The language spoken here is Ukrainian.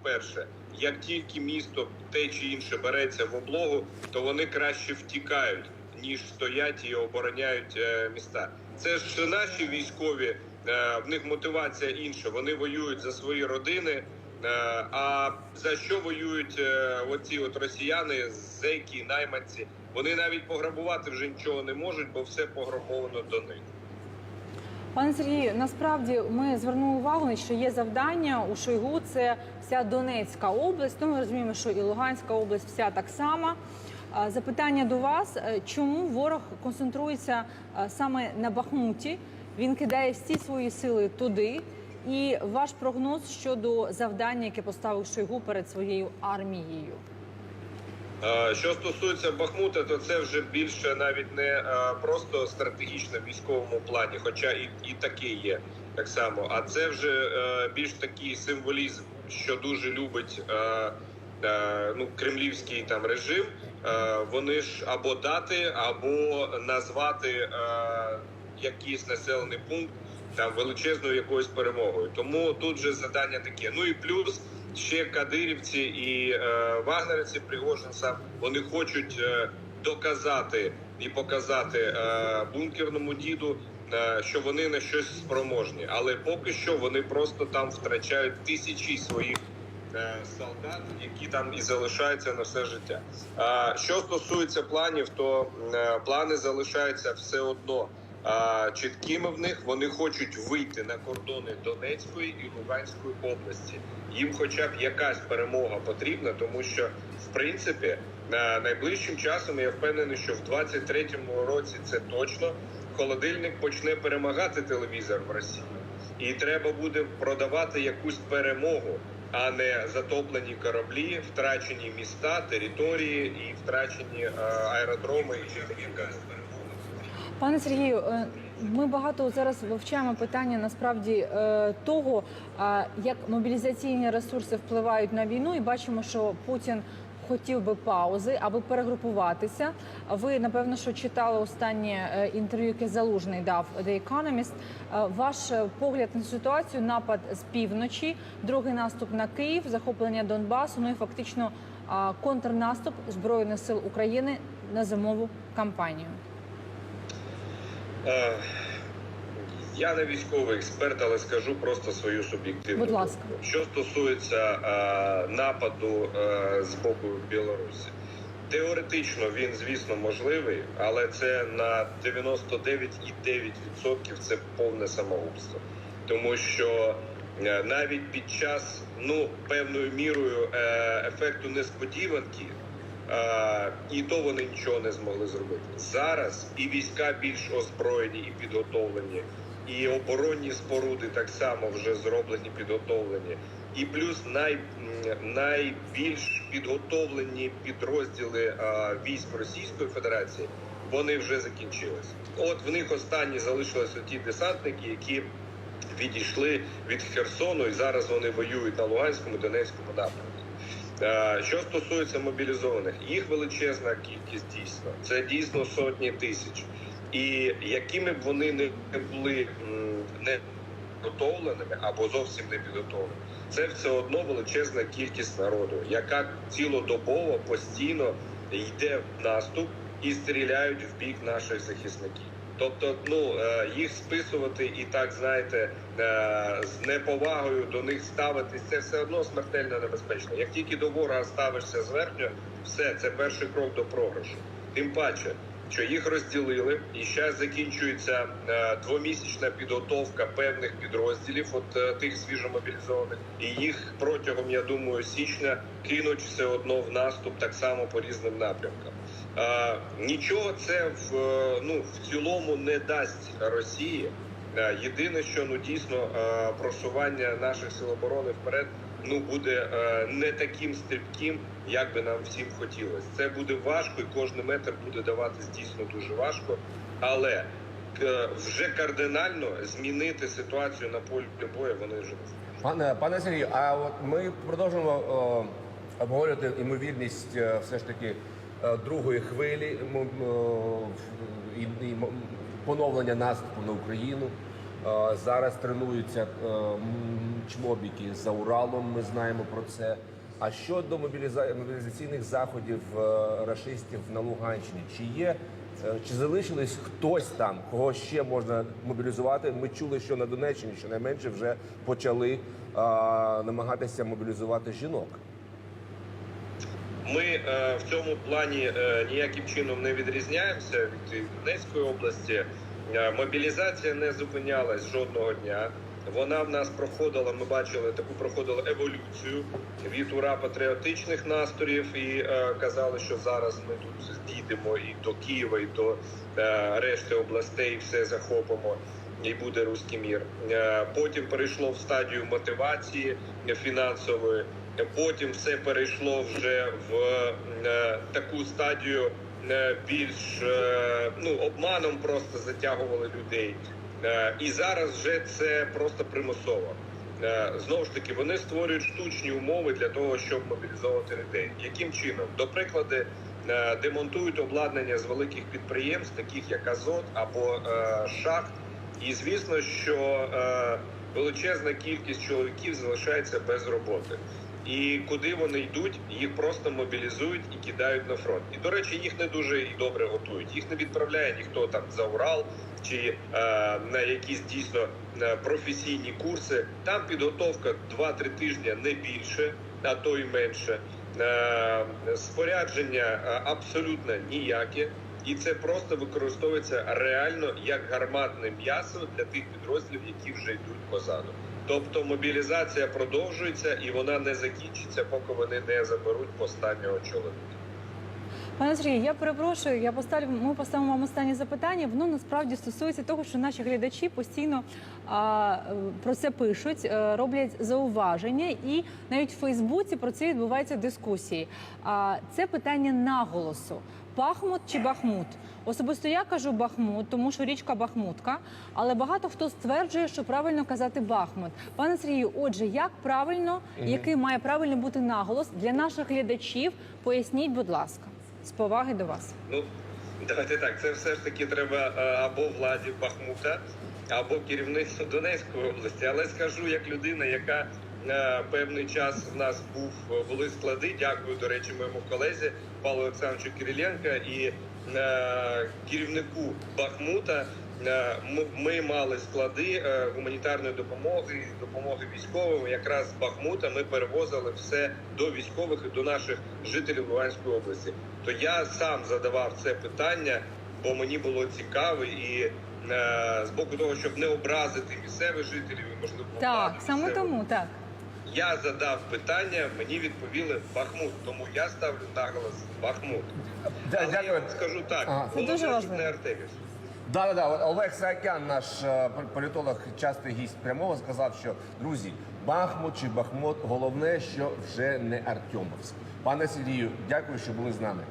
вперше. Як тільки місто те чи інше береться в облогу, то вони краще втікають, ніж стоять і обороняють е, міста. Це ж наші військові, е, в них мотивація інша. Вони воюють за свої родини. Е, А за що воюють оці от росіяни, зеки, найманці? Вони навіть пограбувати вже нічого не можуть, бо все пограбовано до них. Пане Сергію, насправді ми звернули увагу, що є завдання у Шойгу. Це вся Донецька область. Ну, ми розуміємо, що і Луганська область вся так само. Запитання до вас: Е, чому ворог концентрується е, саме на Бахмуті? Він кидає всі свої сили туди. І ваш прогноз щодо завдання, яке поставив Шойгу перед своєю армією? Е, Що стосується Бахмута, то це вже більше навіть не е, просто стратегічно військовому плані, хоча і, і таке є так само. А це вже е, більш такий символізм, що дуже любить ну, кремлівський там режим. Вони ж або дати, або назвати якийсь населений пункт там величезною якоюсь перемогою. Тому тут же завдання таке. Ну і плюс ще кадирівці і е, вагнерівці Пригожин сам вони хочуть е, доказати і показати е, бункерному діду, е, що вони на щось спроможні, але поки що вони просто там втрачають тисячі своїх. е, Солдат, які там і залишаються на все життя. Що стосується планів, то е, плани залишаються все одно чіткими в них. Вони хочуть вийти на кордони Донецької і Луганської області. Їм, хоча б якась перемога потрібна, тому що в принципі на найближчим часом я впевнений, що в 23-му році це точно холодильник почне перемагати телевізор в Росії, і треба буде продавати якусь перемогу. А не затоплені кораблі, втрачені міста, території і втрачені аеродроми і таке. Пане Сергію, е, ми багато зараз вивчаємо питання насправді е, того, як мобілізаційні ресурси впливають на війну, і бачимо, що Путін хотів би паузи, аби перегрупуватися. Ви напевно, що читали останнє е, інтерв'ю, яке залужний дав The Economist. Ваш погляд на ситуацію: напад з півночі, другий наступ на Київ, захоплення Донбасу. Ну і фактично контрнаступ збройних сил України на зимову кампанію. Е, Я не військовий експерт, але скажу просто свою суб'єктивну. Будь ласка. Що стосується е, нападу е, з боку Білорусі, теоретично він, звісно, можливий, але це на 99,9% це повне самогубство, тому що навіть під час ну певною мірою ефекту несподіванки. І то вони нічого не змогли зробити. Зараз і війська більш озброєні і підготовлені, і оборонні споруди так само вже зроблені, підготовлені. І плюс най, найбільш підготовлені підрозділи е, військ Російської Федерації вони вже закінчились. От в них останні залишилися ті десантники, які відійшли від Херсону, і зараз вони воюють на Луганському, Донецькому напрямку. Е, Що стосується мобілізованих, їх величезна кількість дійсно. Це дійсно сотні тисяч. І якими б вони не були не підготовленими або зовсім не підготовленими, це все одно величезна кількість народу, яка цілодобово постійно йде в наступ і стріляють в бік наших захисників. Тобто, ну е, їх списувати і так знаєте, е, з неповагою до них ставитись, це все одно смертельно небезпечно. Як тільки до ворога ставишся зверхньо, все це перший крок до програшу. Тим паче, що їх розділили, і зараз закінчується е, двомісячна підготовка певних підрозділів, от тих свіжомобілізованих, і їх протягом, я думаю, січня кинуть все одно в наступ так само по різним напрямкам. Нічого це в е, ну в цілому не дасть Росії. Е, Єдине, що ну дійсно е, просування наших сил оборони вперед ну буде не таким стрибким, як би нам всім хотілося. Це буде важко, і кожен метр буде даватись дійсно дуже важко, але вже кардинально змінити ситуацію на полі бою вони вже не. Пане пане Сергію, а от ми продовжуємо обговорювати ймовірність все ж таки другої хвилі і, і поновлення наступу на Україну. Е, Зараз тренуються е, чмобіки за Уралом. Ми знаємо про це. А щодо мобілізаційних заходів е, рашистів на Луганщині, чи є е, чи залишились хтось там, кого ще можна мобілізувати? Ми чули, що на Донеччині щонайменше вже почали е, намагатися мобілізувати жінок. Ми е, в цьому плані е, ніяким чином не відрізняємося від Донецької області. Е, мобілізація не зупинялась жодного дня. Вона в нас проходила. Ми бачили таку проходила еволюцію від ура патріотичних настроїв і е, казали, що зараз ми тут дійдемо і до Києва, і до е, решти областей, все захопимо. І буде руський мір. Е, Потім перейшло в стадію мотивації фінансової. Потім все перейшло вже в е, таку стадію е, більш е, ну обманом просто затягували людей. Е, і зараз вже це просто примусово. Е, Знову ж таки, вони створюють штучні умови для того, щоб мобілізовувати людей. Яким чином? До прикладу, е, демонтують обладнання з великих підприємств, таких як Азот або е, шахт. І звісно, що е, величезна кількість чоловіків залишається без роботи. І куди вони йдуть, їх просто мобілізують і кидають на фронт. І до речі, їх не дуже і добре готують. Їх не відправляє ніхто там за Урал чи е, на якісь дійсно е, професійні курси. Там підготовка 2-3 тижні не більше, а то й менше. Е, спорядження е, абсолютно ніяке. І це просто використовується реально як гарматне м'ясо для тих підрозділів, які вже йдуть позаду. Тобто мобілізація продовжується і вона не закінчиться, поки вони не заберуть останнього чоловіка. Пане Сергію, я перепрошую. Я поставлю. Ми поставимо вам останнє запитання. Воно насправді стосується того, що наші глядачі постійно а, про це пишуть, е, роблять зауваження, і навіть в Фейсбуці про це відбуваються дискусії. А це питання наголосу: Бахмут чи Бахмут? Особисто я кажу Бахмут, тому що річка Бахмутка, але багато хто стверджує, що правильно казати Бахмут. Пане Сергію, отже, як правильно, який має правильно бути наголос для наших глядачів? Поясніть, будь ласка, з поваги до вас. Ну давайте так. Це все ж таки треба е, або владі Бахмута, або керівництву Донецької області. Але скажу як людина, яка е, певний час в нас був були склади. Дякую, до речі, моєму колезі Павлу Олександровичу Кириленка і керівнику Бахмута. Ми, мали склади е, гуманітарної допомоги, допомоги військовим. Якраз з Бахмута ми перевозили все до військових і до наших жителів Луганської області. То я сам задавав це питання, бо мені було цікаво і е, з боку того, щоб не образити місцевих жителів, і можливо Так, саме тому так. Я задав питання, мені відповіли Бахмут, тому я ставлю наголос Бахмут. Да, Але я дякую. вам скажу так, Ага. Це дуже важливо. не Артеміс. Да, да, да. Олег Саакян, наш е, політолог, частий гість прямого, сказав, що друзі, Бахмут чи Бахмут, головне, що вже не Артемовськ. Пане Сергію, дякую, що були з нами.